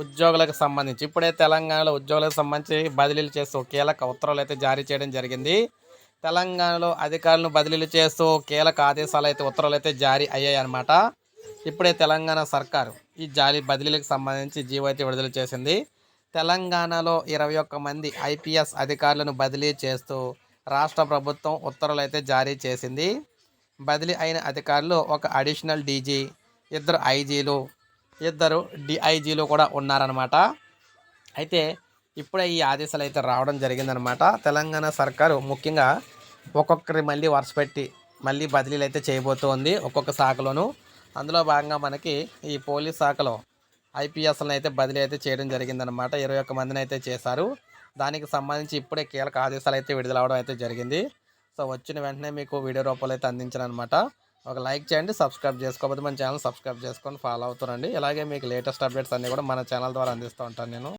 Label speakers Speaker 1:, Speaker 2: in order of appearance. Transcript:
Speaker 1: ఉద్యోగులకు సంబంధించి ఇప్పుడే తెలంగాణలో ఉద్యోగులకు సంబంధించి బదిలీలు చేస్తూ కీలక ఉత్తర్వులు అయితే జారీ చేయడం జరిగింది. తెలంగాణలో అధికారులను బదిలీలు చేస్తూ కీలక ఆదేశాలు అయితే ఉత్తర్వులు అయితే జారీ అయ్యాయి అన్నమాట. ఇప్పుడే తెలంగాణ సర్కారు ఈ జారీ బదిలీలకు సంబంధించి జీవో అయితే విడుదల చేసింది. తెలంగాణలో ఇరవై ఒక్క మంది ఐపీఎస్ అధికారులను బదిలీ చేస్తూ రాష్ట్ర ప్రభుత్వం ఉత్తర్వులు అయితే జారీ చేసింది. బదిలీ అయిన అధికారులు ఒక అడిషనల్ డీజీ ఇద్దరు ఐజీలు ఇద్దరు డిఐజీలు కూడా ఉన్నారనమాట అయితే ఇప్పుడే ఈ ఆదేశాలు అయితే రావడం జరిగిందనమాట తెలంగాణ సర్కారు ముఖ్యంగా ఒక్కొక్కరి మళ్ళీ వరుస పెట్టి మళ్ళీ బదిలీలు అయితే చేయబోతోంది ఒక్కొక్క శాఖలోను. అందులో భాగంగా మనకి ఈ పోలీస్ శాఖలో ఐపీఎస్లను అయితే బదిలీ అయితే చేయడం జరిగిందనమాట ఇరవై ఒక్క మందిని అయితే చేశారు. దానికి సంబంధించి ఇప్పుడే కీలక ఆదేశాలు అయితే విడుదలవడం అయితే జరిగింది. సో వచ్చిన వెంటనే మీకు వీడియో రూపంలో అయితే అందించాను అనమాట ఒక లైక్ చేయండి సబ్స్క్రైబ్ చేసుకోకపోతే మన ఛానల్ సబ్స్క్రైబ్ చేసుకొని ఫాలో అవుతారండి ఇలాగే మీకు లేటెస్ట్ అప్డేట్స్ అన్నీ కూడా మన ఛానల్ ద్వారా అందిస్తూ ఉంటాను నేను.